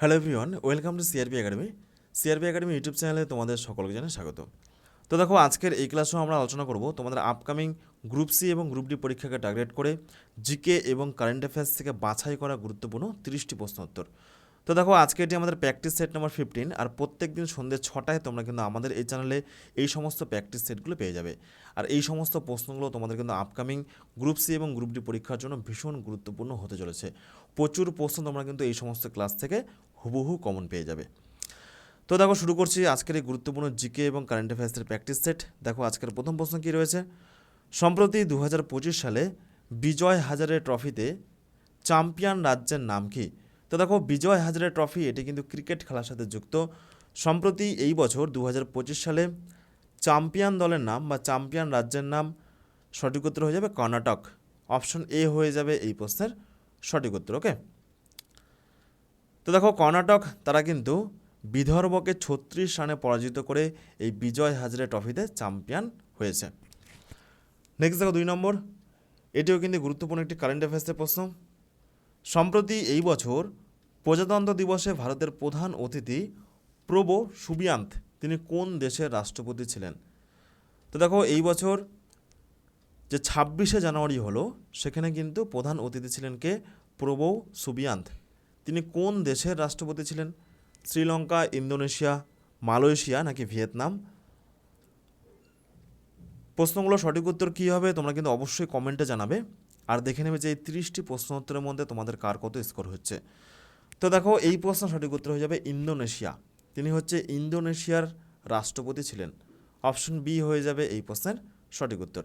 Hello everyone welcome to CRP academy CRP academy YouTube চ্যানেলে তোমাদের সকলকে জানাই স্বাগত। তো দেখো, আজকের এই ক্লাসেও আমরা আলোচনা করব তোমাদের আপকামিং গ্রুপ সি এবং গ্রুপ ডি পরীক্ষাকে টার্গেট করে জিকে এবং কারেন্ট অ্যাফেয়ার্স থেকে বাছাই করা গুরুত্বপূর্ণ তিরিশটি প্রশ্ন উত্তর। তো দেখো, আজকে এটি আমাদের প্র্যাকটিস সেট নাম্বার ফিফটিন আর প্রত্যেক দিন সন্ধ্যে ছটায় তোমরা কিন্তু আমাদের এই চ্যানেলে এই সমস্ত প্র্যাকটিস সেটগুলো পেয়ে যাবে। আর এই সমস্ত প্রশ্নগুলো তোমাদের কিন্তু আপকামিং গ্রুপ সি এবং গ্রুপ ডি পরীক্ষার জন্য ভীষণ গুরুত্বপূর্ণ হতে চলেছে। প্রচুর প্রশ্ন তোমরা কিন্তু এই সমস্ত ক্লাস থেকে হুবহু কমন পেয়ে যাবে। তো দেখো, শুরু করছি আজকের এই গুরুত্বপূর্ণ জিকে এবং কারেন্ট অ্যাফেয়ার্সের প্র্যাকটিস সেট দেখো, আজকের প্রথম প্রশ্ন কী রয়েছে? সম্প্রতি দু হাজার পঁচিশ সালে বিজয় হাজারে ট্রফিতে চ্যাম্পিয়ন রাজ্যের নাম কি? তো দেখো, বিজয় হাজারে ট্রফি এটি কিন্তু ক্রিকেট খেলার সাথে যুক্ত। সম্প্রতি এই বছর দু হাজার পঁচিশ সালে চ্যাম্পিয়ন দলের নাম বা চ্যাম্পিয়ন রাজ্যের নাম সঠিক উত্তর হয়ে যাবে কর্ণাটক। অপশন এ হয়ে যাবে এই প্রশ্নের সঠিক উত্তর ওকে তো দেখো কর্ণাটক, তারা কিন্তু বিদর্ভকে ছত্রিশ রানে পরাজিত করে এই বিজয় হাজারে ট্রফিতে চ্যাম্পিয়ন হয়েছে। নেক্সট দেখো দুই নম্বর। এটিও কিন্তু গুরুত্বপূর্ণ একটি কারেন্ট অ্যাফেয়ার্সের প্রশ্ন। সম্প্রতি এই বছর প্রজাতন্ত্র দিবসে ভারতের প্রধান অতিথি প্রবো সুবিয়ান্ত, তিনি কোন দেশের রাষ্ট্রপতি ছিলেন? তো দেখো এই বছর যে ছাব্বিশে জানুয়ারি হলো, সেখানে কিন্তু প্রধান অতিথি ছিলেন কে? প্রবো সুবিয়ান্ত। তিনি কোন দেশের রাষ্ট্রপতি ছিলেন? শ্রীলঙ্কা, ইন্দোনেশিয়া, মালয়েশিয়া নাকি ভিয়েতনাম? প্রশ্নগুলো সঠিক উত্তর কী হবে তোমরা কিন্তু অবশ্যই কমেন্টে জানাবে। আর দেখে নেবে যে এই তিরিশটি প্রশ্ন উত্তরের মধ্যে তোমাদের কার কত স্কোর হচ্ছে। তো দেখো, এই প্রশ্ন সঠিক উত্তর হয়ে যাবে ইন্দোনেশিয়া। তিনি হচ্ছে ইন্দোনেশিয়ার রাষ্ট্রপতি ছিলেন। অপশন বি হয়ে যাবে এই প্রশ্নের সঠিক উত্তর।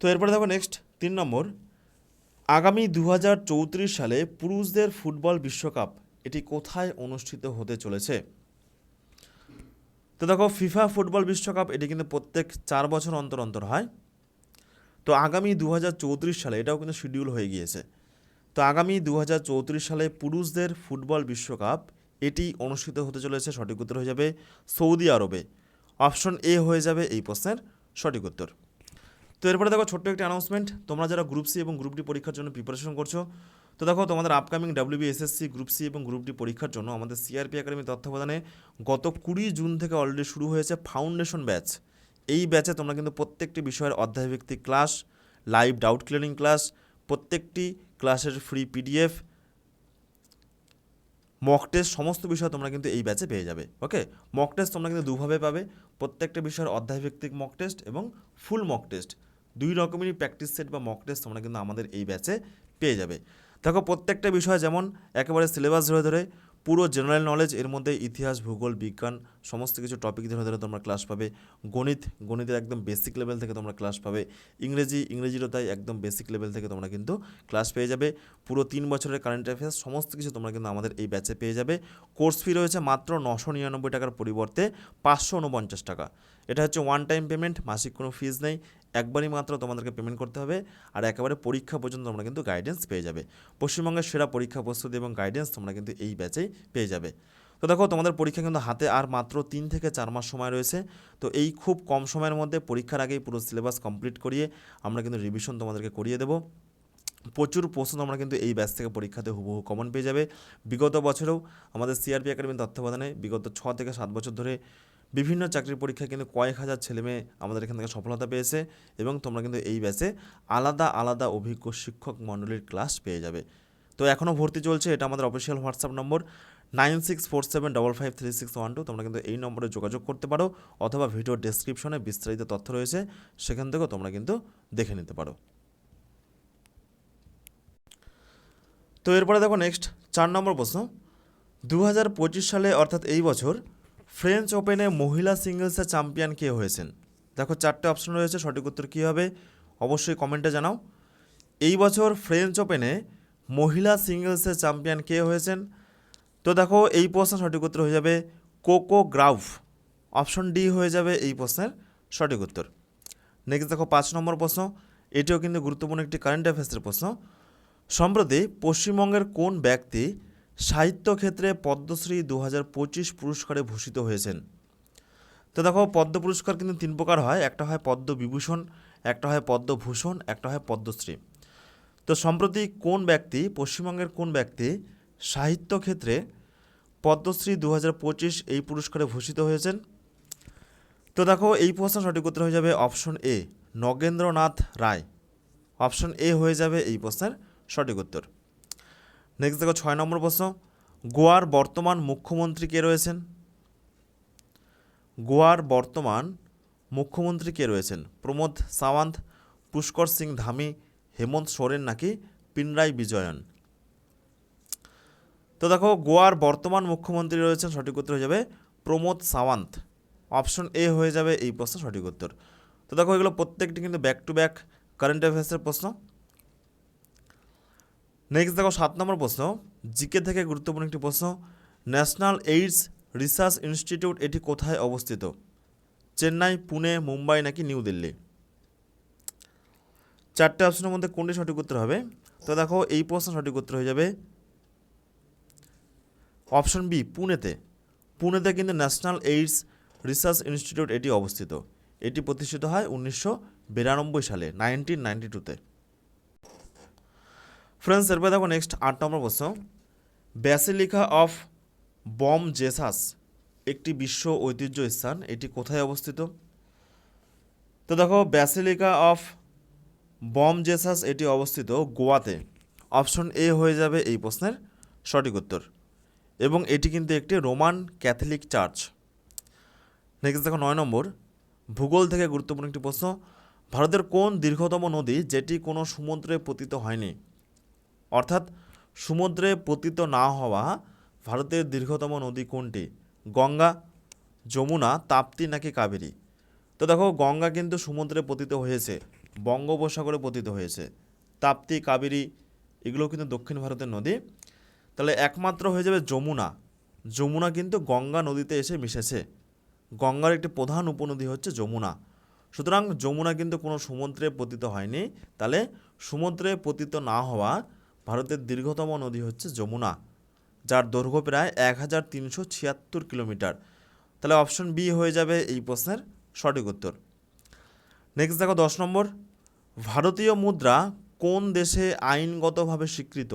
তো এরপরে দেখো নেক্সট, তিন নম্বর। আগামী দু হাজার চৌত্রিশ সালে পুরুষদের ফুটবল বিশ্বকাপ এটি কোথায় অনুষ্ঠিত হতে চলেছে? তো দেখো, ফিফা ফুটবল বিশ্বকাপ এটি কিন্তু প্রত্যেক চার বছর অন্তর অন্তর হয়। তো আগামী দু হাজার চৌত্রিশ সালে এটাও কিন্তু শিডিউল হয়ে গিয়েছে। তো আগামী দু হাজার চৌত্রিশ সালে পুরুষদের ফুটবল বিশ্বকাপ এটি অনুষ্ঠিত হতে চলেছে, সঠিক উত্তর হয়ে যাবে সৌদি আরবে। অপশন এ হয়ে যাবে এই প্রশ্নের সঠিক উত্তর। তো এরপরে দেখো ছোট্ট একটি অ্যানাউন্সমেন্ট তোমরা যারা গ্রুপ সি এবং গ্রুপ ডি পরীক্ষার জন্য প্রিপারেশন করছ, তো দেখো তোমাদের upcoming WB SSC group C এবং গ্রুপ ডি পরীক্ষার জন্য আমাদের সিআরপি একাডেমি তত্ত্বাবধানে গত কুড়ি জুন থেকে অলরেডি শুরু হয়েছে ফাউন্ডেশন ব্যাচ এই ব্যাচে তোমরা কিন্তু প্রত্যেকটি বিষয়ের অধ্যায়ভিত্তিক class live doubt clearing class প্রত্যেকটি ক্লাসের ফ্রি পিডিএফ মক টেস্ট সমস্ত বিষয় তোমরা কিন্তু এই ব্যাচে পেয়ে যাবে ওকে মক টেস্ট তোমরা কিন্তু দুভাবে পাবে। প্রত্যেকটা বিষয়ের অধ্যায়ভিত্তিক মক টেস্ট এবং ফুল মক টেস্ট দুই রকমেরই প্র্যাকটিস সেট বা মক টেস্ট তোমরা কিন্তু আমাদের এই ব্যাচে পেয়ে যাবে। দেখো, প্রত্যেকটা বিষয় যেমন একেবারে সিলেবাস ধরে ধরে, পুরো জেনারেল নলেজ এর মধ্যে ইতিহাস, ভূগোল, বিজ্ঞান, সমস্ত কিছু টপিক ধরে ধরে তোমরা ক্লাস পাবে। গণিত, গণিতের একদম বেসিক লেভেল থেকে তোমরা ক্লাস পাবে। ইংরেজি, ইংরেজিরও তাই একদম বেসিক লেভেল থেকে তোমরা কিন্তু ক্লাস পেয়ে যাবে। পুরো তিন বছরের কারেন্ট অ্যাফেয়ার্স সমস্ত কিছু তোমরা কিন্তু আমাদের এই ব্যাচে পেয়ে যাবে। কোর্স ফি রয়েছে মাত্র নশো নিরানব্বই টাকার পরিবর্তে পাঁচশো উনপঞ্চাশ টাকা। এটা হচ্ছে ওয়ান টাইম পেমেন্ট মাসিক কোনো ফিজ নেই। একবারই মাত্র তোমাদেরকে পেমেন্ট করতে হবে আর একেবারে পরীক্ষা পর্যন্ত তোমরা কিন্তু গাইডেন্স পেয়ে যাবে। পশ্চিমবঙ্গের সেরা পরীক্ষা প্রস্তুতি এবং গাইডেন্স তোমরা কিন্তু এই ব্যাচেই পেয়ে যাবে। তো দেখো, তোমাদের পরীক্ষা কিন্তু হাতে আর মাত্র তিন থেকে চার মাস সময় রয়েছে। তো এই খুব কম সময়ের মধ্যে পরীক্ষার আগেই পুরো সিলেবাস কমপ্লিট করিয়ে আমরা কিন্তু রিভিশন তোমাদেরকে করিয়ে দেবো। প্রচুর প্রশ্ন তোমরা কিন্তু এই ব্যাচ থেকে পরীক্ষাতে হুবহু কমন পেয়ে যাবে। বিগত বছরেও আমাদের সিআরপি একাডেমির তত্ত্বাবধানে বিগত ছ থেকে সাত বছর ধরে বিভিন্ন চাকরির পরীক্ষায় কিন্তু কয়েক হাজার ছেলেমেয়ে আমাদের এখান থেকে সফলতা পেয়েছে এবং তোমরা কিন্তু এই ব্যাচে আলাদা আলাদা অভিজ্ঞ শিক্ষক মণ্ডলীর ক্লাস পেয়ে যাবে। তো এখনও ভর্তি চলছে, এটা আমাদের official WhatsApp number nine six four seven double five three six one two তোমরা কিন্তু এই নম্বরে যোগাযোগ করতে পারো অথবা ভিডিও ডেসক্রিপশনে বিস্তারিত তথ্য রয়েছে, সেখান থেকেও তোমরা কিন্তু দেখে নিতে পারো। তো এরপরে দেখো নেক্সট চার নম্বর প্রশ্ন। দু হাজার পঁচিশ সালে, অর্থাৎ এই বছর ফ্রেঞ্চ ওপেনে মহিলা সিঙ্গলসের চ্যাম্পিয়ন কে হয়েছেন? দেখো, চারটে অপশন রয়েছে, সঠিক উত্তর কী হবে? অবশ্যই কমেন্টে জানাও। এই বছর ফ্রেঞ্চ ওপেনে মহিলা সিঙ্গলসের চ্যাম্পিয়ন কে হয়েছেন? তো দেখো, এই প্রশ্নের সঠিক উত্তর হয়ে যাবে কোকো গ্রাউফ। অপশন ডি হয়ে যাবে এই প্রশ্নের সঠিক উত্তর। নেক্সট দেখো, পাঁচ নম্বর প্রশ্ন। এটিও কিন্তু গুরুত্বপূর্ণ একটি কারেন্ট অ্যাফেয়ার্সের প্রশ্ন। সম্প্রতি পশ্চিমবঙ্গের কোন ব্যক্তি সাহিত্য ক্ষেত্রে পদ্মশ্রী দু হাজার পঁচিশ পুরস্কারে ভূষিত হয়েছেন। তো দেখো, পদ্ম পুরস্কার কিন্তু তিন প্রকার হয়। একটা হয় পদ্মবিভূষণ, একটা হয় পদ্মভূষণ, একটা হয় পদ্মশ্রী। তো সম্প্রতি কোন ব্যক্তি, পশ্চিমবঙ্গের কোন ব্যক্তি সাহিত্য ক্ষেত্রে পদ্মশ্রী দু হাজার পঁচিশ এই পুরস্কারে ভূষিত হয়েছেন? তো দেখো, এই প্রশ্ন সঠিক উত্তর হয়ে যাবে option A, Nagendranath Roy. Option A হয়ে যাবে এই প্রশ্নের সঠিক উত্তর। নেক্সট দেখো ছয় নম্বর প্রশ্ন। গোয়ার বর্তমান মুখ্যমন্ত্রী কে রয়েছেন? গোয়ার বর্তমান মুখ্যমন্ত্রী কে রয়েছেন? প্রমোদ সাওয়ান্ত, পুষ্কর সিং ধামি, হেমন্ত সোরেন নাকি পিনরাই বিজয়ন? তো দেখো, গোয়ার বর্তমান মুখ্যমন্ত্রী রয়েছেন সঠিক উত্তর হয়ে যাবে প্রমোদ সাওয়ান্ত। অপশন এ হয়ে যাবে এই প্রশ্ন সঠিক উত্তর। তো দেখো, এগুলো প্রত্যেকটি কিন্তু ব্যাক টু ব্যাক কারেন্ট অ্যাফেয়ার্সের প্রশ্ন। নেক্সট দেখো সাত নম্বর প্রশ্ন। জিকে থেকে গুরুত্বপূর্ণ একটি প্রশ্ন। ন্যাশনাল এইডস রিসার্চ ইনস্টিটিউট এটি কোথায় অবস্থিত? চেন্নাই, পুনে, মুম্বাই নাকি নিউ দিল্লি? চারটে অপশনের মধ্যে কোনটি সঠিক উত্তর হবে? তো দেখো, এই প্রশ্ন সঠিক উত্তর হয়ে যাবে। অপশন বি পুনেতে। পুনেতে কিন্তু ন্যাশনাল এইডস রিসার্চ ইনস্টিটিউট এটি অবস্থিত। এটি প্রতিষ্ঠিত হয় উনিশশো বিরানব্বই সালে নাইনটিন নাইনটি টুতে ফ্রেন্ডস এরপরে দেখো নেক্সট আট নম্বর প্রশ্ন। ব্যাসিলিকা অফ বম জেসাস একটি বিশ্ব ঐতিহ্য স্থান, এটি কোথায় অবস্থিত? তো দেখো ব্যাসিলিকা অফ বম জেসাস এটি অবস্থিত গোয়াতে। অপশন এ হয়ে যাবে এই প্রশ্নের সঠিক উত্তর। এবং এটি কিন্তু একটি রোমান ক্যাথলিক চার্চ। নেক্সট দেখো নয় নম্বর। ভূগোল থেকে গুরুত্বপূর্ণ একটি প্রশ্ন। ভারতের কোন দীর্ঘতম নদী যেটি কোনো সমুদ্রে পতিত হয়নি? অর্থাৎ সমুদ্রে পতিত না হওয়া ভারতের দীর্ঘতম নদী কোনটি? গঙ্গা, যমুনা, তাপ্তি নাকি কাবেরী? তো দেখো, গঙ্গা কিন্তু সমুদ্রে পতিত হয়েছে, বঙ্গোপসাগরে পতিত হয়েছে। তাপ্তি, কাবেরী, এগুলো কিন্তু দক্ষিণ ভারতের নদী। তাহলে একমাত্র হয়ে যাবে যমুনা। যমুনা কিন্তু গঙ্গা নদীতে এসে মিশেছে। গঙ্গার একটি প্রধান উপনদী হচ্ছে যমুনা। সুতরাং যমুনা কিন্তু কোনো সমুদ্রে পতিত হয়নি। তাহলে সমুদ্রে পতিত না হওয়া ভারতের দীর্ঘতম নদী হচ্ছে যমুনা, যার দৈর্ঘ্য প্রায় এক হাজার তিনশো ছিয়াত্তর কিলোমিটার। তাহলে অপশন বি হয়ে যাবে এই প্রশ্নের সঠিক উত্তর। নেক্সট দেখো দশ নম্বর। ভারতীয় মুদ্রা কোন দেশে আইনগতভাবে স্বীকৃত?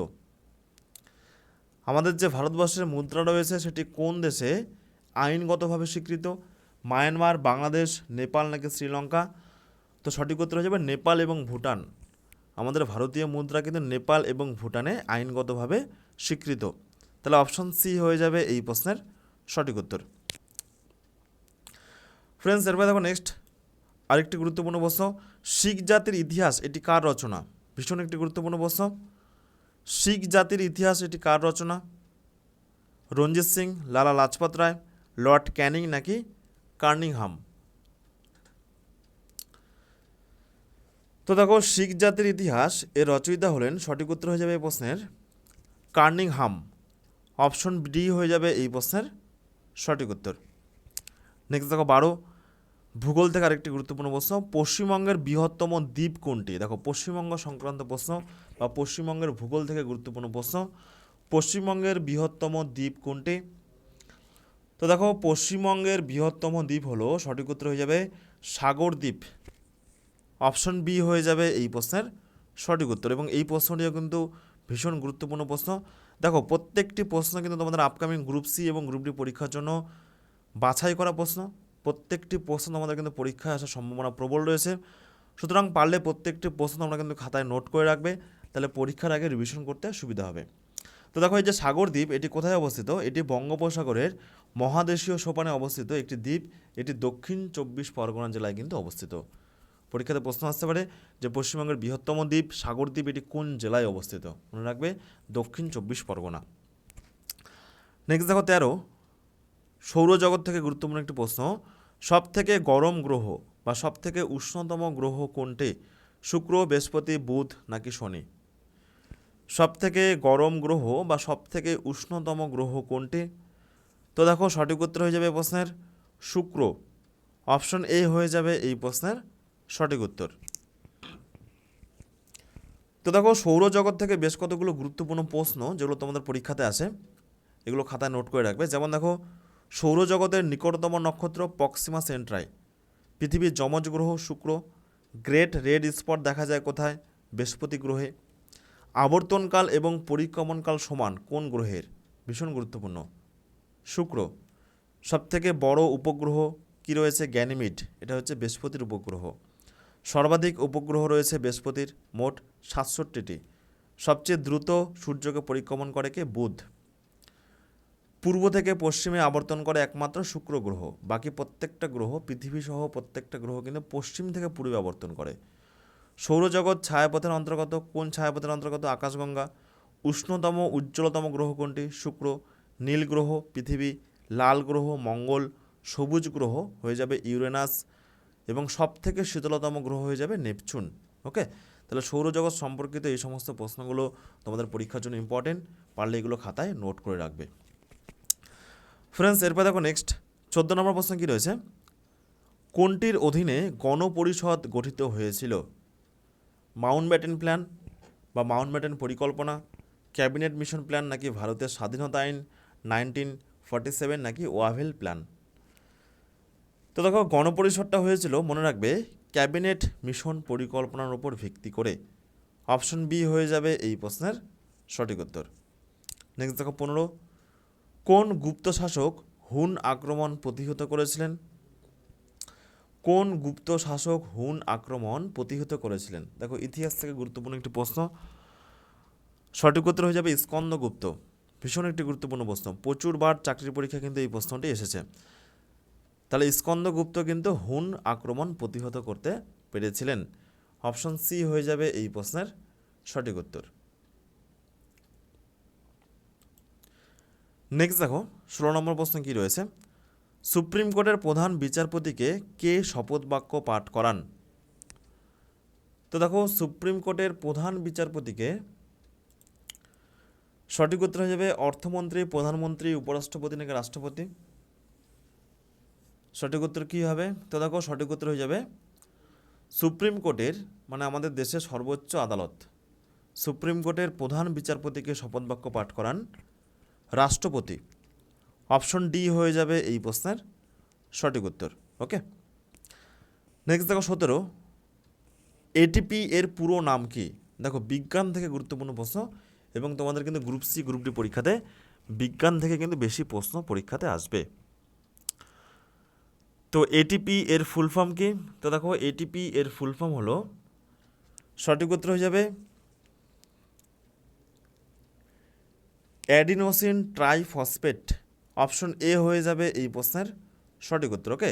আমাদের যে ভারতবর্ষের মুদ্রা রয়েছে, সেটি কোন দেশে আইনগতভাবে স্বীকৃত? মায়ানমার, বাংলাদেশ, নেপাল নাকি শ্রীলঙ্কা? তো সঠিক উত্তর হয়ে যাবে নেপাল এবং ভুটান। আমাদের ভারতীয় মুদ্রা কিন্তু নেপাল এবং ভুটানে আইনগতভাবে স্বীকৃত। তাহলে অপশন সি হয়ে যাবে এই প্রশ্নের সঠিক উত্তর। ফ্রেন্ডস এরপরে দেখো নেক্সট আরেকটি গুরুত্বপূর্ণ প্রশ্ন। শিখ জাতির ইতিহাস, এটি কার রচনা? ভীষণ একটি গুরুত্বপূর্ণ প্রশ্ন। শিখ জাতির ইতিহাস, এটি কার রচনা? রঞ্জিত সিং, লালা লাজপত রায়, লর্ড ক্যানিং নাকি কার্নিংহাম? তো দেখো, শিখ জাতির ইতিহাস, এর রচয়িতা হলেন সঠিক উত্তর হয়ে যাবে এই প্রশ্নের। কার্নিংহাম, অপশন ডি হয়ে যাবে এই প্রশ্নের সঠিক উত্তর। নেক্সট দেখো, বারো। ভূগোল থেকে আরেকটি গুরুত্বপূর্ণ প্রশ্ন, পশ্চিমবঙ্গের বৃহত্তম দ্বীপ কোনটি? দেখো, পশ্চিমবঙ্গ সংক্রান্ত প্রশ্ন বা পশ্চিমবঙ্গের ভূগোল থেকে গুরুত্বপূর্ণ প্রশ্ন, পশ্চিমবঙ্গের বৃহত্তম দ্বীপ কোনটি? তো দেখো, পশ্চিমবঙ্গের বৃহত্তম দ্বীপ হলো, সঠিক উত্তর হয়ে যাবে সাগর দ্বীপ। অপশন বি হয়ে যাবে এই প্রশ্নের সঠিক উত্তর এবং এই প্রশ্নটিও কিন্তু ভীষণ গুরুত্বপূর্ণ প্রশ্ন। দেখো, প্রত্যেকটি প্রশ্ন কিন্তু তোমাদের আপকামিং গ্রুপ সি এবং গ্রুপ ডি পরীক্ষার জন্য বাছাই করা প্রশ্ন। প্রত্যেকটি প্রশ্ন তোমাদের কিন্তু পরীক্ষায় আসার সম্ভাবনা প্রবল রয়েছে। সুতরাং পারলে প্রত্যেকটি প্রশ্ন তোমরা কিন্তু খাতায় নোট করে রাখবে, তাহলে পরীক্ষার আগে রিভিশন করতে সুবিধা হবে। তো দেখো, এই যে সাগরদ্বীপ এটি কোথায় অবস্থিত? এটি বঙ্গোপসাগরের মহাদেশীয় সোপানে অবস্থিত একটি দ্বীপ। এটি দক্ষিণ চব্বিশ পরগনা জেলায় কিন্তু অবস্থিত। পরীক্ষাতে প্রশ্ন আসতে পারে যে পশ্চিমবঙ্গের বৃহত্তম দ্বীপ সাগরদ্বীপ এটি কোন জেলায় অবস্থিত? মনে রাখবে দক্ষিণ চব্বিশ পরগনা। নেক্সট দেখো তেরো। সৌরজগৎ থেকে গুরুত্বপূর্ণ একটি প্রশ্ন। সব থেকে গরম গ্রহ বা সব থেকে উষ্ণতম গ্রহ কোনটি? শুক্র, বৃহস্পতি, বুধ নাকি শনি? সব থেকে গরম গ্রহ বা সব থেকে উষ্ণতম গ্রহ কোনটি? তো দেখো সঠিক উত্তর হয়ে যাবে প্রশ্নের। শুক্র। অপশন এ হয়ে যাবে এই প্রশ্নের। সঠিক উত্তর। তো দেখো, সৌরজগৎ থেকে বেশ কতগুলো গুরুত্বপূর্ণ প্রশ্ন যেগুলো তোমাদের পরীক্ষাতে আসে এগুলো খাতায় নোট করে রাখবে। যেমন দেখো, সৌরজগতের নিকটতম নক্ষত্র পক্সিমা সেন্ট্রাই। পৃথিবীর যমজ গ্রহ শুক্র, গ্রেট রেড স্পট দেখা যায় কোথায়? বৃহস্পতি গ্রহে। আবর্তনকাল এবং পরিক্রমণকাল সমান কোন গ্রহের? ভীষণ গুরুত্বপূর্ণ। শুক্র, সবথেকে বড় উপগ্রহ কি রয়েছে? গ্যানিমিড, এটা হচ্ছে বৃহস্পতির উপগ্রহ। সর্বাধিক উপগ্রহ রয়েছে বৃহস্পতির মোট সাতষট্টিটি। সবচেয়ে দ্রুত সূর্যকে পরিক্রমণ করে কে? বুধ। পূর্ব থেকে পশ্চিমে আবর্তন করে একমাত্র শুক্র গ্রহ। বাকি প্রত্যেকটা গ্রহ পৃথিবী সহ প্রত্যেকটা গ্রহ কিন্তু পশ্চিম থেকে পূর্বে আবর্তন করে। সৌরজগৎ ছায়াপথের অন্তর্গত। কোন ছায়াপথের অন্তর্গত? আকাশগঙ্গা। উষ্ণতম, উজ্জ্বলতম গ্রহ কোনটি? শুক্র। নীল গ্রহ, পৃথিবী। লাল গ্রহ, মঙ্গল। সবুজ গ্রহ হয়ে যাবে ইউরেনাস। এবং সবথেকে শীতলতম গ্রহ হয়ে যাবে নেপচুন, ওকে? তাহলে সৌরজগৎ সম্পর্কিত এই সমস্ত প্রশ্নগুলো তোমাদের পরীক্ষার জন্য ইম্পর্টেন্ট পারলে এগুলো খাতায় নোট করে রাখবে। ফ্রেন্ডস এরপর দেখো নেক্সট চোদ্দ নম্বর প্রশ্ন কী রয়েছে? কোনটির অধীনে গণপরিষদ গঠিত হয়েছিল? মাউন্ট ব্যাটেন প্ল্যান বা মাউন্ট ব্যাটেন পরিকল্পনা ক্যাবিনেট মিশন প্ল্যান নাকি ভারতের স্বাধীনতা আইন নাইনটিন ফর্টি সেভেন নাকি ওয়াভেল প্ল্যান তো দেখো, গণপরিষদটা হয়েছিল, মনে রাখবে, ক্যাবিনেট মিশন পরিকল্পনার উপর ভিত্তি করে। অপশন বি হয়ে যাবে এই প্রশ্নের সঠিক উত্তর। নেক্সট দেখো, পনেরো। কোন গুপ্ত শাসক হুন আক্রমণ প্রতিহত করেছিলেন? কোন গুপ্ত শাসক হুন আক্রমণ প্রতিহত করেছিলেন? দেখো, ইতিহাস থেকে গুরুত্বপূর্ণ একটি প্রশ্ন। সঠিক উত্তর হয়ে যাবে স্কন্দগুপ্ত। ভীষণ একটি গুরুত্বপূর্ণ প্রশ্ন। প্রচুরবার চাকরির পরীক্ষা কিন্তু এই প্রশ্নটি এসেছে। তাহলে স্কন্দগুপ্ত কিন্তু হুন আক্রমণ প্রতিহত করতে পেরেছিলেন। অপশন সি হয়ে যাবে এই প্রশ্নের সঠিক উত্তর। নেক্সট দেখো, ষোলো নম্বর প্রশ্ন কী রয়েছে? সুপ্রিম কোর্টের প্রধান বিচারপতিকে কে শপথ বাক্য পাঠ করান? তো দেখো, সুপ্রিম কোর্টের প্রধান বিচারপতিকে সঠিক উত্তর হয়ে যাবে অর্থমন্ত্রী, প্রধানমন্ত্রী, উপরাষ্ট্রপতি নাকি রাষ্ট্রপতি? সঠিক উত্তর কী হবে? তো দেখো, সঠিক উত্তর হয়ে যাবে, সুপ্রিম কোর্টের মানে আমাদের দেশের সর্বোচ্চ আদালত, সুপ্রিম কোর্টের প্রধান বিচারপতিকে শপথ বাক্য পাঠ করান রাষ্ট্রপতি। অপশন ডি হয়ে যাবে এই প্রশ্নের সঠিক উত্তর, ওকে? নেক্সট দেখো, সতেরো। এটিপি এর পুরো নাম কি? দেখো, বিজ্ঞান থেকে গুরুত্বপূর্ণ প্রশ্ন এবং তোমাদের কিন্তু গ্রুপ সি গ্রুপ ডি পরীক্ষাতে বিজ্ঞান থেকে কিন্তু বেশি প্রশ্ন পরীক্ষাতে আসবে। তো এটিপি এর ফুল ফর্ম কি? তো দেখো এটিপি এর ফুল ফর্ম হলো, সঠিক উত্তর হয়ে যাবে অ্যাডিনোসিন ট্রাইফসফেট অপশন এ হয়ে যাবে এই প্রশ্নের সঠিক উত্তর ওকে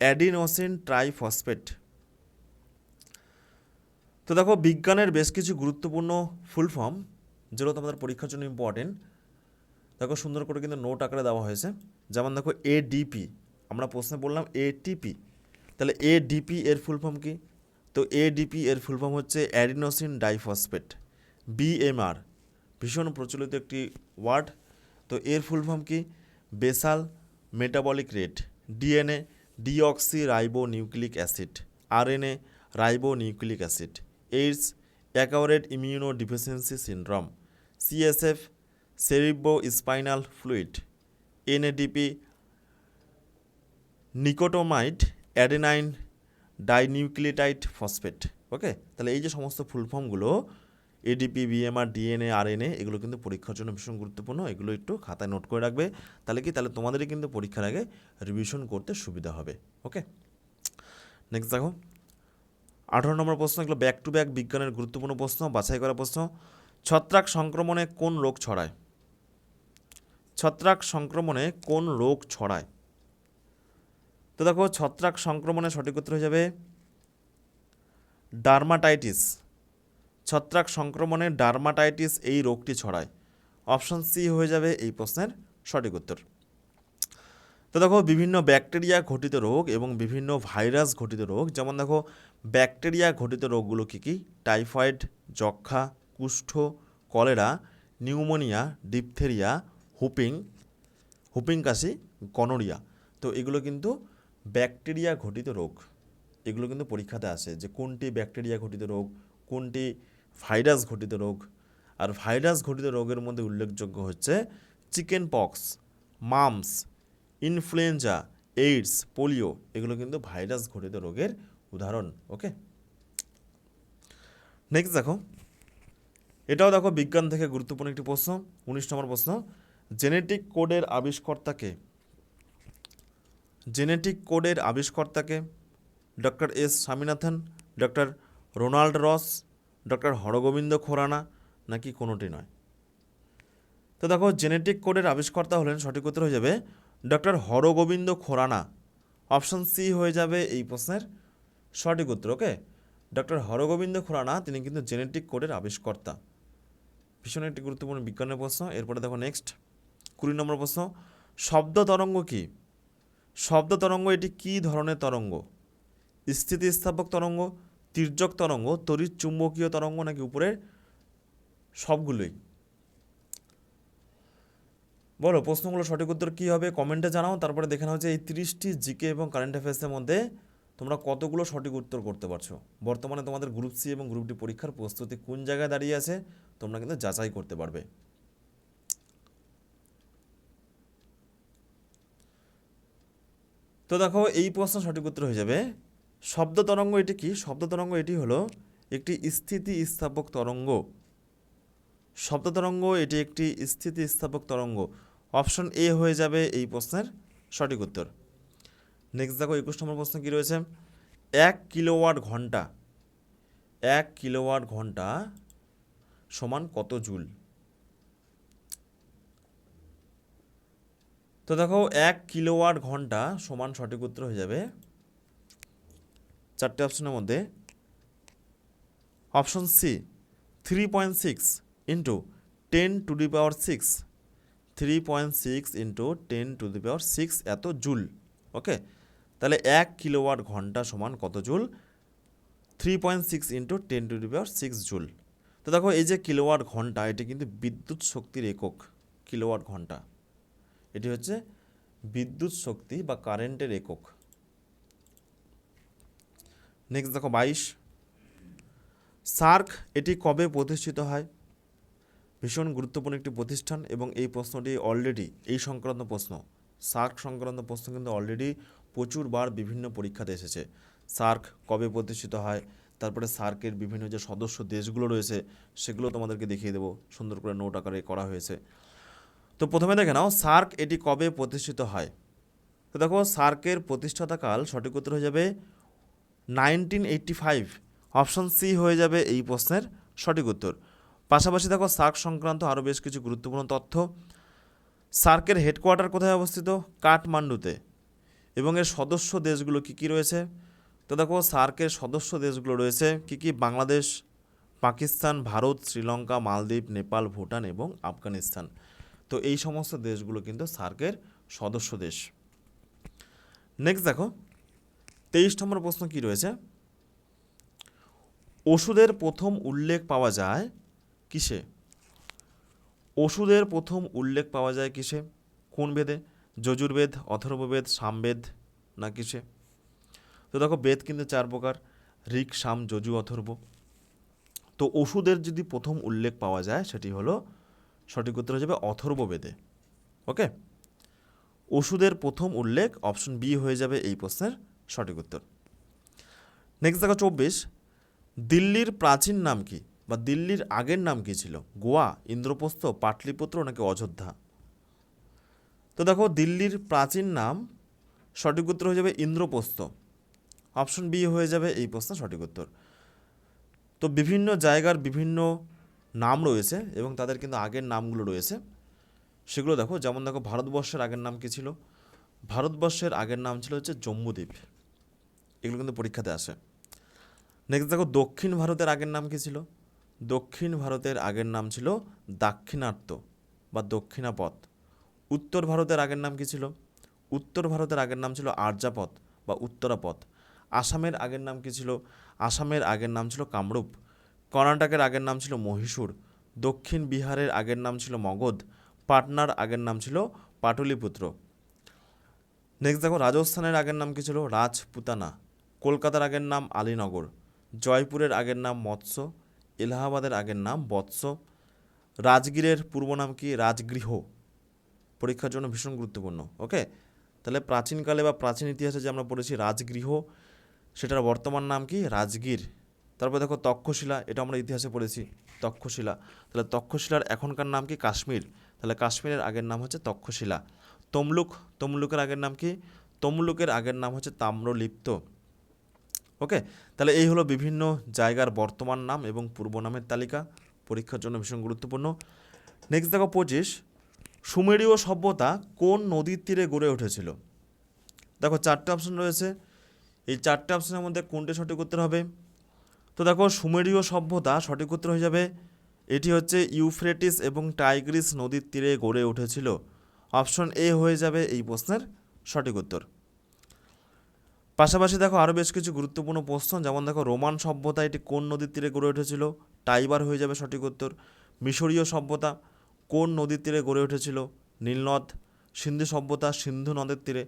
অ্যাডিনোসিন ট্রাইফসফেট তো দেখো, বিজ্ঞানের বেশ কিছু গুরুত্বপূর্ণ ফুল ফর্ম যেগুলো তোমাদের পরীক্ষার জন্য ইম্পর্টেন্ট দেখো, সুন্দর করে কিন্তু নোট আকারে দেওয়া হয়েছে। যেমন দেখো এডিপি আমরা প্রশ্নে বললাম এটিপি তাহলে এডিপি এর ফুল ফর্ম কি? তো এডিপি এর ফুল ফর্ম হচ্ছে অ্যাডিনোসিন ডাইফসফেট বিএমআর ভীষণ প্রচলিত একটি ওয়ার্ড তো এর ফুল ফর্ম কি? Basal metabolic rate DNA deoxyribonucleic acid RNA ribonucleic acid AIDS acquired immunodeficiency syndrome CSF cerebrospinal fluid NADP nicotinamide adenine dinucleotide phosphate, okay? তাহলে এই যে সমস্ত ফুল ফর্মগুলো এডিপি বিএমআর ডিএনএ আরএনএ এগুলো কিন্তু পরীক্ষার জন্য ভীষণ গুরুত্বপূর্ণ, এগুলো একটু খাতায় নোট করে রাখবে। তাহলে কি? তাহলে তোমাদেরই কিন্তু পরীক্ষার আগে রিভিশন করতে সুবিধা হবে, ওকে? নেক্সট দেখো। আঠারো নম্বর প্রশ্ন এগুলো ব্যাক টু ব্যাক বিজ্ঞানের গুরুত্বপূর্ণ প্রশ্ন, বাছাই করা প্রশ্ন। ছত্রাক সংক্রমণে কোন রোগ ছড়ায়? ছত্রাক সংক্রমণে কোন রোগ ছড়ায়? তো দেখো, ছত্রাক সংক্রমণের সঠিক উত্তর হয়ে যাবে ডার্মাটাইটিস। ছত্রাক সংক্রমণে ডার্মাটাইটিস এই রোগটি ছড়ায়। অপশন সি হয়ে যাবে এই প্রশ্নের সঠিক উত্তর। তো দেখো, বিভিন্ন ব্যাকটেরিয়া ঘটিত রোগ এবং বিভিন্ন ভাইরাস ঘটিত রোগ, যেমন দেখো, ব্যাকটেরিয়া ঘটিত রোগগুলো কী কী? টাইফয়েড যক্ষা কুষ্ঠ, cholera, pneumonia, diphtheria, whooping whooping কাশি, গনোরিয়া। তো এগুলো কিন্তু ব্যাকটেরিয়া ঘটিত রোগ, এগুলো কিন্তু পরীক্ষাতে আসে যে কোনটি ব্যাকটেরিয়া ঘটিত রোগ, কোনটি ভাইরাস ঘটিত রোগ। আর ভাইরাস ঘটিত রোগের মধ্যে উল্লেখযোগ্য হচ্ছে chicken pox, mumps, influenza, AIDS, polio, এগুলো কিন্তু ভাইরাস ঘটিত রোগের উদাহরণ, ওকে? নেক্সট দেখো। এটাও দেখো বিজ্ঞান থেকে গুরুত্বপূর্ণ একটি প্রশ্ন, উনিশ নম্বর প্রশ্ন। জেনেটিক কোডের আবিষ্কর্তাকে জেনেটিক কোডের আবিষ্কর্তাকে doctor S Swaminathan, doctor Ronald Ross, doctor Hargobind Khorana নাকি কোনোটি নয়। তো দেখো, জেনেটিক কোডের আবিষ্কর্তা হলেন, সঠিক উত্তর হয়ে যাবে doctor Hargobind Khorana. Option C হয়ে যাবে এই প্রশ্নের সঠিক উত্তর, ওকে? ডক্টর হরগোবিন্দ খোরানা, তিনি কিন্তু জেনেটিক কোডের আবিষ্কর্তা। ভীষণ একটি গুরুত্বপূর্ণ বিজ্ঞানের প্রশ্ন। এরপরে দেখো, নেক্সট। কুড়ি নম্বর প্রশ্ন, শব্দ তরঙ্গ কি? শব্দ তরঙ্গ, এটি কী ধরনের তরঙ্গ? স্থিতিস্থাপক তরঙ্গ, তির্যক তরঙ্গ, তড়িৎ চুম্বকীয় তরঙ্গ নাকি উপরের সবগুলোই? বলো প্রশ্নগুলো সঠিক উত্তর কী হবে? কমেন্টে জানাও, তারপরে দেখে নাও যে এই তিরিশটি জিকে এবং কারেন্ট অ্যাফেয়ার্সের মধ্যে তোমরা কতগুলো সঠিক উত্তর করতে পারছ। বর্তমানে তোমাদের গ্রুপ সি এবং গ্রুপ ডি পরীক্ষার প্রস্তুতি কোন জায়গায় দাঁড়িয়ে আছে, তোমরা কিন্তু যাচাই করতে পারবে। তো দেখো, এই প্রশ্ন সঠিক উত্তর হয়ে যাবে। শব্দ তরঙ্গ এটি কি? শব্দ তরঙ্গ এটি হলো একটি স্থিতি স্থাপক তরঙ্গ। শব্দ তরঙ্গ এটি একটি স্থিতি স্থাপক তরঙ্গ। অপশন এ হয়ে যাবে এই প্রশ্নের সঠিক উত্তর। নেক্সট দেখো, একুশ নম্বর প্রশ্ন কী রয়েছে? এক কিলোওয়াট ঘণ্টা, এক কিলোওয়াট ঘণ্টা সমান কত জুল? তো দেখো, এক কিলোওয়াট ঘণ্টা সমান সঠিক উত্তর হয়ে যাবে চারটে অপশনের মধ্যে। Option C three point six into ten to the power six three point six into ten to the power six এত জুল ওকে তাহলে এক কিলোওয়াট ঘণ্টা সমান কত joule? Three point six into ten to the power six joule. তো দেখো, এই যে কিলোওয়াট ঘণ্টা, এটি কিন্তু বিদ্যুৎ শক্তির একক, কিলোওয়াট ঘণ্টা। এটি হচ্ছে বিদ্যুৎ শক্তি বা কারেন্টের একক। নেক্সট দেখো বাইশ। সার্ক, এটি কবে প্রতিষ্ঠিত হয়? ভীষণ গুরুত্বপূর্ণ একটি প্রতিষ্ঠান এবং এই প্রশ্নটি অলরেডি এই সংক্রান্ত প্রশ্ন। সার্ক সংক্রান্ত প্রশ্ন কিন্তু অলরেডি প্রচুরবার বিভিন্ন পরীক্ষাতে এসেছে। সার্ক কবে প্রতিষ্ঠিত হয়? তারপরে সার্কের বিভিন্ন যে সদস্য দেশগুলো রয়েছে, সেগুলো তোমাদেরকে দেখিয়ে দেবো। সুন্দর করে নোট আকারে করা হয়েছে। তো প্রথমে দেখে নাও, সার্ক এটি কবে প্রতিষ্ঠিত হয়? তো দেখো, সার্কের প্রতিষ্ঠাতাকাল সঠিক উত্তর হয়ে যাবে nineteen eighty five. Option C হয়ে যাবে এই প্রশ্নের সঠিক উত্তর। পাশাপাশি দেখো, সার্ক সংক্রান্ত আরও বেশ কিছু গুরুত্বপূর্ণ তথ্য। সার্কের হেডকোয়ার্টার কোথায় অবস্থিত? কাঠমান্ডুতে। এবং এর সদস্য দেশগুলো কী কী রয়েছে? তো দেখো, সার্কের সদস্য দেশগুলো রয়েছে কী কী? বাংলাদেশ, পাকিস্তান, ভারত, শ্রীলঙ্কা, মালদ্বীপ, নেপাল, ভুটান এবং আফগানিস্তান। তো এই সমস্ত দেশগুলো কিন্তু সার্কের সদস্য দেশ। নেক্সট দেখো, তেইশ নম্বর প্রশ্ন কি রয়েছে? ওষুধের প্রথম উল্লেখ পাওয়া যায় কিসে? ওষুধের প্রথম উল্লেখ পাওয়া যায় কিসে? কোন বেদে যজুর্বেদ, অথর্ববেদ, সামবেদ না কিসে? তো দেখো, বেদ কিন্তু চার প্রকার, ঋক, সাম, যজু, অথর্ব। তো ওষুধের যদি প্রথম উল্লেখ পাওয়া যায়, সেটি হলো সঠিক উত্তর হয়ে যাবে অথর্ব বেদে ওকে? ওষুধের প্রথম উল্লেখ অপশন বি হয়ে যাবে এই প্রশ্নের সঠিক উত্তর। নেক্সট দেখো চব্বিশ। দিল্লির প্রাচীন নাম কি বা দিল্লির আগের নাম কি ছিল? গোয়া, ইন্দ্রপ্রস্থ, পাটলিপুত্র নাকি অযোধ্যা? তো দেখো দিল্লির প্রাচীন নাম, সঠিক উত্তর হয়ে যাবে ইন্দ্রপ্রস্থ। অপশন বি হয়ে যাবে এই প্রশ্নের সঠিক উত্তর। তো বিভিন্ন জায়গার বিভিন্ন নাম রয়েছে এবং তাদের কিন্তু আগের নামগুলো রয়েছে। সেগুলো দেখো, যেমন দেখো, ভারতবর্ষের আগের নাম কী ছিল? ভারতবর্ষের আগের নাম ছিল হচ্ছে জম্মুদ্বীপ। এগুলো কিন্তু পরীক্ষাতে আসে। নেক্সট দেখো, দক্ষিণ ভারতের আগের নাম কী ছিল? দক্ষিণ ভারতের আগের নাম ছিল দাক্ষিণাত্য বা দক্ষিণাপথ। উত্তর ভারতের আগের নাম কী ছিল? উত্তর ভারতের আগের নাম ছিল আর্যাপথ বা উত্তরাপথ। আসামের আগের নাম কী ছিল? আসামের আগের নাম ছিল কামরূপ। কর্ণাটকের আগের নাম ছিল মহীশূর, দক্ষিণ বিহারের আগের নাম ছিল মগধ, পাটনার আগের নাম ছিল পাটলিপুত্র। নেক্সট দেখো, রাজস্থানের আগের নাম কী ছিল? রাজপুতানা। কলকাতার আগের নাম আলীনগর। জয়পুরের আগের নাম মৎস্য। এলাহাবাদের আগের নাম বৎস। রাজগীরের পূর্ব নাম কি? রাজগৃহ। পরীক্ষার জন্য ভীষণ গুরুত্বপূর্ণ, ওকে? তাহলে প্রাচীনকালে বা প্রাচীন ইতিহাসে যে আমরা পড়েছি রাজগৃহ, সেটার বর্তমান নাম কি? রাজগীর। তারপর দেখো তক্ষশিলা, এটা আমরা ইতিহাসে পড়েছি, তক্ষশিলা। তাহলে তক্ষশিলার এখনকার নাম কি? কাশ্মীর। তাহলে কাশ্মীরের আগের নাম হচ্ছে তক্ষশিলা। তমলুক, তমলুকের আগের নাম কি? তমলুকের আগের নাম হচ্ছে তাম্রলিপ্ত। ওকে? তাহলে এই হলো বিভিন্ন জায়গার বর্তমান নাম এবং পূর্ব নামের তালিকা। পরীক্ষার জন্য ভীষণ গুরুত্বপূর্ণ। নেক্সট দেখো পঁচিশ। সুমেরীয় সভ্যতা কোন নদীর তীরে গড়ে উঠেছিল? দেখো চারটে অপশন রয়েছে। এই চারটে অপশনের মধ্যে কোনটি সঠিক উত্তর হবে? তো দেখো, সুমেরীয় সভ্যতা সঠিক উত্তর হয়ে যাবে। এটি হচ্ছে ইউফ্রেটিস এবং টাইগ্রিস নদীর তীরে গড়ে উঠেছিল। অপশন এ হয়ে যাবে এই প্রশ্নের সঠিক উত্তর। পাশাপাশি দেখো আরও বেশ কিছু গুরুত্বপূর্ণ প্রশ্ন, যেমন দেখো, রোমান সভ্যতা এটি কোন নদীর তীরে গড়ে উঠেছিল? টাইবার হয়ে যাবে সঠিক উত্তর। মিশরীয় সভ্যতা কোন নদীর তীরে গড়ে উঠেছিল? নীলনদ, সিন্ধু সভ্যতা, সিন্ধু নদের তীরে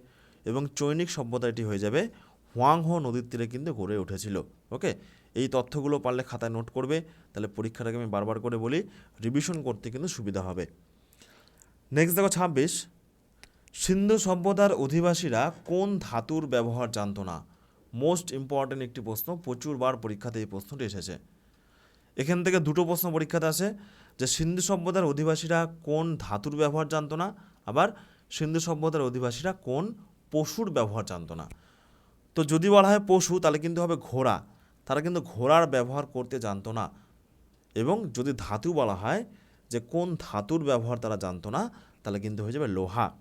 এবং চৈনিক সভ্যতা এটি হয়ে যাবে। হোয়াংহো নদীর তীরে কিন্তু গড়ে উঠেছিল। ওকে? এই তথ্যগুলো পারলে খাতায় নোট করবে। তাহলে পরীক্ষাটাকে আমি বারবার করে বলি রিভিশন করতে কিন্তু সুবিধা হবে। নেক্সট দেখো ছাব্বিশ। সিন্ধু সভ্যতার অধিবাসীরা কোন ধাতুর ব্যবহার জানতো না? মোস্ট ইম্পর্ট্যান্ট একটি প্রশ্ন, প্রচুরবার পরীক্ষাতে এই প্রশ্নটি এসেছে। এখান থেকে দুটো প্রশ্ন পরীক্ষাতে আসে, যে সিন্ধু সভ্যতার অধিবাসীরা কোন ধাতুর ব্যবহার জানতো না? আবার সিন্ধু সভ্যতার অধিবাসীরা কোন পশুর ব্যবহার জানতো না? তো যদি বলা হয় পশু, তাহলে কিন্তু হবে ঘোড়া। তারা কিন্তু ঘোড়ার ব্যবহার করতে জানতো না। এবং যদি ধাতু বলা হয় যে কোন ধাতুর ব্যবহার তারা জানতো না, তাহলে কিন্তু হয়ে যাবে লোহা।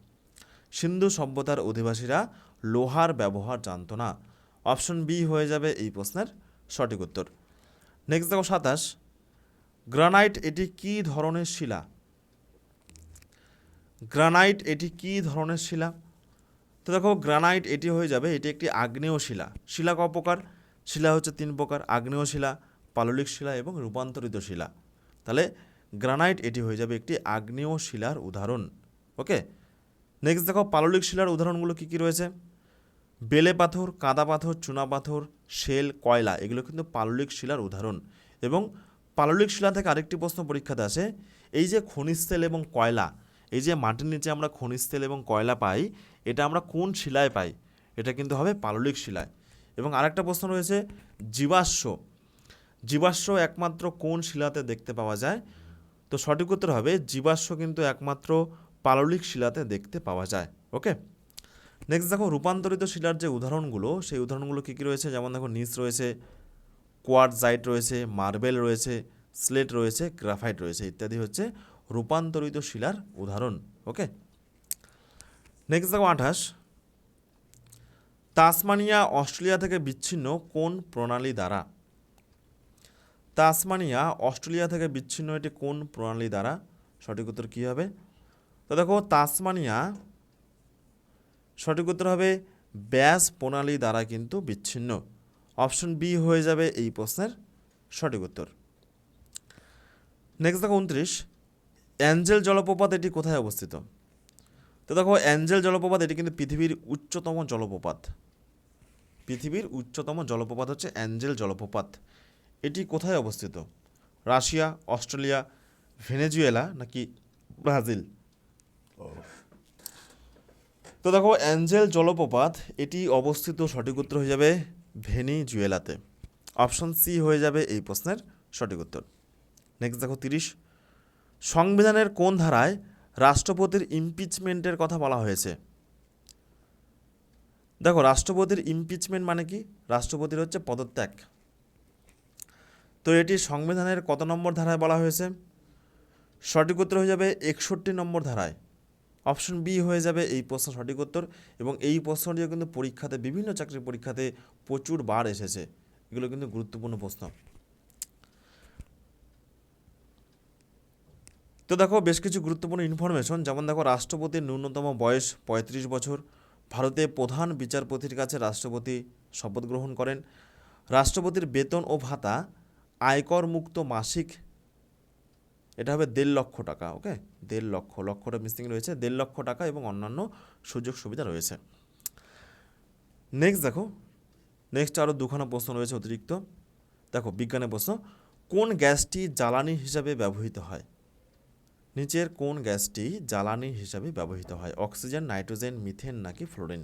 সিন্ধু সভ্যতার অধিবাসীরা লোহার ব্যবহার জানতো না। অপশন বি হয়ে যাবে এই প্রশ্নের সঠিক উত্তর। নেক্সট দেখো সাতাশ। গ্রানাইট এটি কী ধরনের শিলা? গ্রানাইট এটি কী ধরনের শিলা? তো দেখো, গ্রানাইট এটি হয়ে যাবে, এটি একটি আগ্নেয় শিলা। শিলা ক প্রকার? শিলা হচ্ছে তিন প্রকার, আগ্নেয় শিলা, পাললিক শিলা এবং রূপান্তরিত শিলা। তাহলে গ্রানাইট এটি হয়ে যাবে একটি আগ্নেয় শিলার উদাহরণ। ওকে? নেক্সট দেখো, পাললিক শিলার উদাহরণগুলো কী কী রয়েছে? বেলে পাথর, কাদা পাথর, চুনা পাথর, শেল, কয়লা, এগুলো কিন্তু পাললিক শিলার উদাহরণ। এবং পাললিক শিলা থেকে আরেকটি প্রশ্ন পরীক্ষাতে আসে, এই যে খনিজ তেল এবং কয়লা, এই যে মাটির নিচে আমরা খনিজ তেল এবং কয়লা পাই, এটা আমরা কোন শিলায় পাই? এটা কিন্তু হবে পাললিক শিলায়। এবং আরেকটা প্রশ্ন রয়েছে, জীবাশ্ম। জীবাশ্ম একমাত্র কোন শিলাতে দেখতে পাওয়া যায়? তো সঠিক উত্তর হবে, জীবাশ্ম কিন্তু একমাত্র পাললিক শিলাতে দেখতে পাওয়া যায়। ওকে? নেক্সট দেখো, রূপান্তরিত শিলার যে উদাহরণগুলো, সেই উদাহরণগুলো কী কী রয়েছে? যেমন দেখো নিস রয়েছে কোয়ার্টজাইট রয়েছে, মার্বেল রয়েছে, স্লেট রয়েছে, গ্রাফাইট রয়েছে, ইত্যাদি হচ্ছে রূপান্তরিত শিলার উদাহরণ। ওকে? নেক্সট দেখো, আঠাশ। তাসমানিয়া, অস্ট্রেলিয়া থেকে বিচ্ছিন্ন কোন প্রণালী দ্বারা? তাসমানিয়া, অস্ট্রেলিয়া থেকে বিচ্ছিন্ন এটি কোন প্রণালী দ্বারা? সঠিক উত্তর কী হবে? তো দেখো, তাসমানিয়া, সঠিক উত্তর হবে ব্যাস প্রণালী দ্বারা কিন্তু বিচ্ছিন্ন। অপশন বি হয়ে যাবে এই প্রশ্নের সঠিক উত্তর। নেক্সট দেখো, উনত্রিশ। অ্যাঞ্জেল জলপ্রপাত এটি কোথায় অবস্থিত? তো দেখো, অ্যাঞ্জেল জলপ্রপাত, এটি কিন্তু পৃথিবীর উচ্চতম জলপ্রপাত। পৃথিবীর উচ্চতম জলপ্রপাত হচ্ছে অ্যাঞ্জেল জলপ্রপাত। এটি কোথায় অবস্থিত? রাশিয়া, অস্ট্রেলিয়া, ভেনেজুয়েলা নাকি ব্রাজিল? তো দেখো, অ্যাঞ্জেল জলপ্রপাত, এটি অবস্থিত সঠিক উত্তর হয়ে যাবে ভেনিজুয়েলাতে। অপশন সি হয়ে যাবে এই প্রশ্নের সঠিক উত্তর। নেক্সট দেখো, তিরিশ। সংবিধানের কোন ধারায় রাষ্ট্রপতির ইমপিচমেন্টের কথা বলা হয়েছে। দেখো, রাষ্ট্রপতির ইমপিচমেন্ট মানে কি? রাষ্ট্রপতির হচ্ছে পদত্যাগ। তো এটি সংবিধানের কত নম্বর ধারায় বলা হয়েছে? সঠিক উত্তর হয়ে যাবে একষট্টি নম্বর ধারায়। অপশন বি হয়ে যাবে এই প্রশ্ন সঠিক উত্তর এবং এই প্রশ্নটিও কিন্তু পরীক্ষাতে, বিভিন্ন চাকরির পরীক্ষাতে প্রচুর বার এসেছে। এগুলো কিন্তু গুরুত্বপূর্ণ প্রশ্ন। তো দেখো, বেশ কিছু গুরুত্বপূর্ণ ইনফরমেশন যেমন দেখো, রাষ্ট্রপতির ন্যূনতম বয়স পঁয়ত্রিশ বছর। ভারতে প্রধান বিচারপতির কাছে রাষ্ট্রপতি শপথ গ্রহণ করেন। রাষ্ট্রপতির বেতন ও ভাতা আয়কর মুক্ত মাসিক, এটা হবে দেড় লক্ষ টাকা ওকে দেড় লক্ষ, লক্ষটা মিসিং রয়েছে, দেড় লক্ষ টাকা এবং অন্যান্য সুযোগ সুবিধা রয়েছে। নেক্সট দেখো নেক্সট আরও দুখানা প্রশ্ন রয়েছে অতিরিক্ত। দেখো, বিজ্ঞানের প্রশ্ন, কোন গ্যাসটি জ্বালানি হিসাবে ব্যবহৃত হয়? নিচের কোন গ্যাসটি জ্বালানি হিসাবে ব্যবহৃত হয়? অক্সিজেন, নাইট্রোজেন, মিথেন নাকি ফ্লোরিন?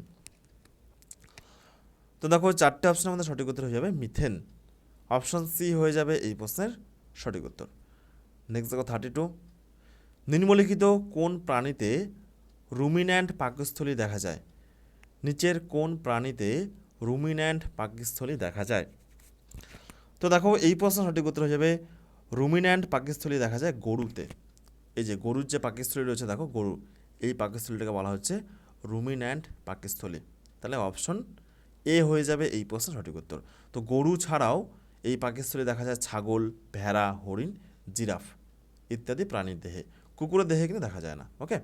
তো দেখো, চারটে অপশন আমাদের সঠিক উত্তর হয়ে যাবে মিথেন। অপশন সি হয়ে যাবে এই প্রশ্নের সঠিক উত্তর। নেক্সট দেখো থার্টি টু নিম্নলিখিত কোন প্রাণীতে রুমিন্যান্ট পাকস্থলী দেখা যায়? নিচের কোন প্রাণীতে রুমিন্যান্ট পাকস্থলী দেখা যায়? তো দেখো, এই প্রশ্ন সঠিক উত্তর হয়ে যাবে, রুমিন্যান্ট পাকস্থলী দেখা যায় গরুতে। এই যে গরুর যে পাকস্থলী রয়েছে, দেখো গরু, এই পাকস্থলীটাকে বলা হচ্ছে রুমিন্যান্ট পাকস্থলী। তাহলে অপশন এ হয়ে যাবে এই প্রশ্নের সঠিক উত্তর। তো গরু ছাড়াও এই পাকস্থলী দেখা যায় ছাগল, ভেড়া, হরিণ, জিরাফ ইত্যাদি প্রাণীর দেহে। কুকুরের দেহে কিন্তু দেখা যায় না, ওকে?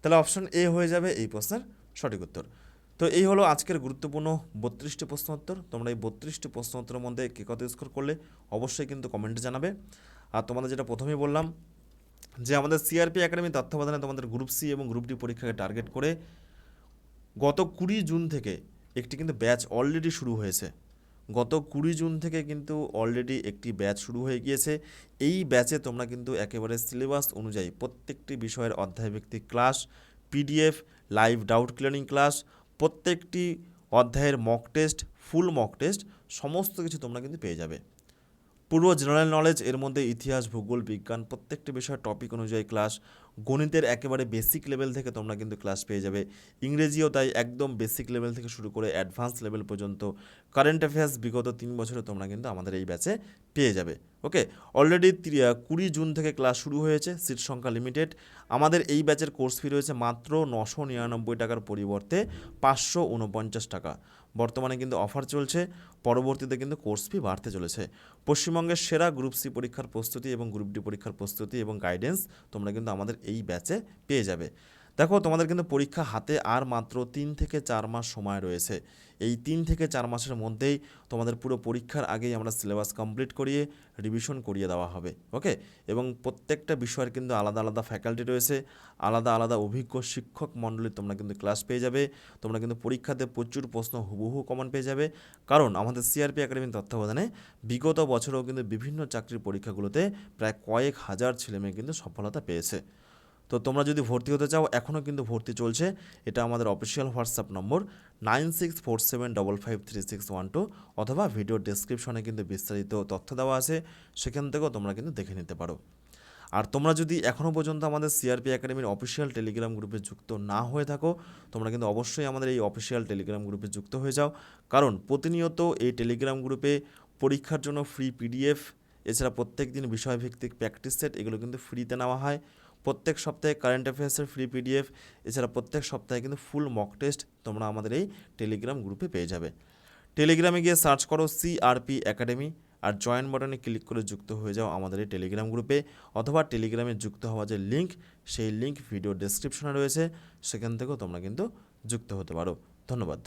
তাহলে অপশন এ হয়ে যাবে এই প্রশ্নের সঠিক উত্তর। তো এই হলো আজকের গুরুত্বপূর্ণ বত্রিশটি প্রশ্ন উত্তর। তোমরা এই বত্রিশটি প্রশ্ন উত্তরের মধ্যে কে কত স্কোর করলে অবশ্যই কিন্তু কমেন্টে জানাবে। আর তোমাদের যেটা প্রথমেই বললাম যে আমাদের সিআরপি একাডেমি তত্ত্বাবধানে তোমাদের গ্রুপ সি এবং গ্রুপ ডি পরীক্ষাকে টার্গেট করে গত কুড়ি জুন থেকে একটি কিন্তু ব্যাচ অলরেডি শুরু হয়েছে। গত কুড়ি জুন থেকে কিন্তু অলরেডি একটি ব্যাচ শুরু হয়ে গিয়েছে। এই ব্যাচে তোমরা কিন্তু একেবারে সিলেবাস অনুযায়ী প্রত্যেকটি বিষয়ের অধ্যায়ভিত্তিক class PDF live doubt clearing class প্রত্যেকটি অধ্যায়ের mock test full mock test সমস্ত কিছু তোমরা কিন্তু পেয়ে যাবে। পুরো জেনারেল নলেজ এর মধ্যে ইতিহাস, ভূগোল, বিজ্ঞান প্রত্যেকটি বিষয়ের টপিক অনুযায়ী ক্লাস গণিতের একেবারে বেসিক লেভেল থেকে তোমরা কিন্তু ক্লাস পেয়ে যাবে। ইংরেজিও তাই একদম বেসিক লেভেল থেকে শুরু করে অ্যাডভান্স লেভেল পর্যন্ত কারেন্ট অ্যাফেয়ার্স বিগত তিন বছরে তোমরা কিন্তু আমাদের এই ব্যাচে পেয়ে যাবে। ওকে অলরেডি কুড়ি জুন থেকে ক্লাস শুরু হয়েছে সিট সংখ্যা লিমিটেড আমাদের এই ব্যাচের কোর্স ফি রয়েছে মাত্র নশো নিরানব্বই টাকার পরিবর্তে পাঁচশো উনপঞ্চাশ টাকা। বর্তমানে কিন্তু অফার চলছে। পরবর্তীতে কিন্তু কোর্স ফি বাড়তে চলেছে। পশ্চিমবঙ্গের সেরা গ্রুপ সি পরীক্ষার প্রস্তুতি এবং গ্রুপ ডি পরীক্ষার প্রস্তুতি এবং গাইডেন্স তোমরা কিন্তু আমাদের এই ব্যাচে পেয়ে যাবে। দেখো, তোমাদের কিন্তু পরীক্ষা হাতে আর মাত্র তিন থেকে চার মাস সময় রয়েছে। এই তিন থেকে চার মাসের মধ্যেই তোমাদের পুরো পরীক্ষার আগেই আমরা সিলেবাস কমপ্লিট করিয়ে রিভিশন করিয়ে দেওয়া হবে ওকে এবং প্রত্যেকটা বিষয়ের কিন্তু আলাদা আলাদা ফ্যাকাল্টি রয়েছে, আলাদা আলাদা অভিজ্ঞ শিক্ষক মণ্ডলী তোমরা কিন্তু ক্লাস পেয়ে যাবে, তোমরা কিন্তু পরীক্ষাতে প্রচুর প্রশ্ন হুবহু কমন পেয়ে যাবে। কারণ আমাদের সিআরপি একাডেমির তত্ত্বাবধানে বিগত বছরেও কিন্তু বিভিন্ন চাকরির পরীক্ষাগুলোতে প্রায় কয়েক হাজার ছেলেমেয়ে কিন্তু সফলতা পেয়েছে। তো তোমরা যদি ভর্তি হতে চাও এখনও কিন্তু ভর্তি চলছে। এটা আমাদের official WhatsApp number nine six four seven double five three six one two অথবা ভিডিও ডেসক্রিপশনে কিন্তু বিস্তারিত তথ্য দেওয়া আছে। সেখান থেকেও তোমরা কিন্তু দেখে নিতে পারো। আর তোমরা যদি এখনও পর্যন্ত আমাদের সিআরপি একাডেমির অফিসিয়াল টেলিগ্রাম গ্রুপে যুক্ত না হয়ে থাকো, তোমরা কিন্তু অবশ্যই আমাদের এই অফিসিয়াল টেলিগ্রাম গ্রুপে যুক্ত হয়ে যাও। কারণ প্রতিনিয়ত এই টেলিগ্রাম গ্রুপে পরীক্ষার জন্য ফ্রি পিডিএফ এছাড়া প্রত্যেক দিন বিষয়ভিত্তিক প্র্যাকটিস সেট এগুলো কিন্তু ফ্রিতে নেওয়া হয়। প্রত্যেক সপ্তাহে কারেন্ট অ্যাফেয়ার্সের ফ্রি পিডিএফ এছাড়া প্রত্যেক সপ্তাহে কিন্তু ফুল মক টেস্ট তোমরা আমাদের এই টেলিগ্রাম গ্রুপে পেয়ে যাবে। টেলিগ্রামে গিয়ে সার্চ করো সিআরপি একাডেমি আর জয়েন বাটনে ক্লিক করে যুক্ত হয়ে যাও আমাদের এই টেলিগ্রাম গ্রুপে অথবা টেলিগ্রামে যুক্ত হওয়া যে লিঙ্ক সেই লিঙ্ক ভিডিও ডেসক্রিপশনে রয়েছে, সেখান থেকেও তোমরা কিন্তু যুক্ত হতে পারো। ধন্যবাদ।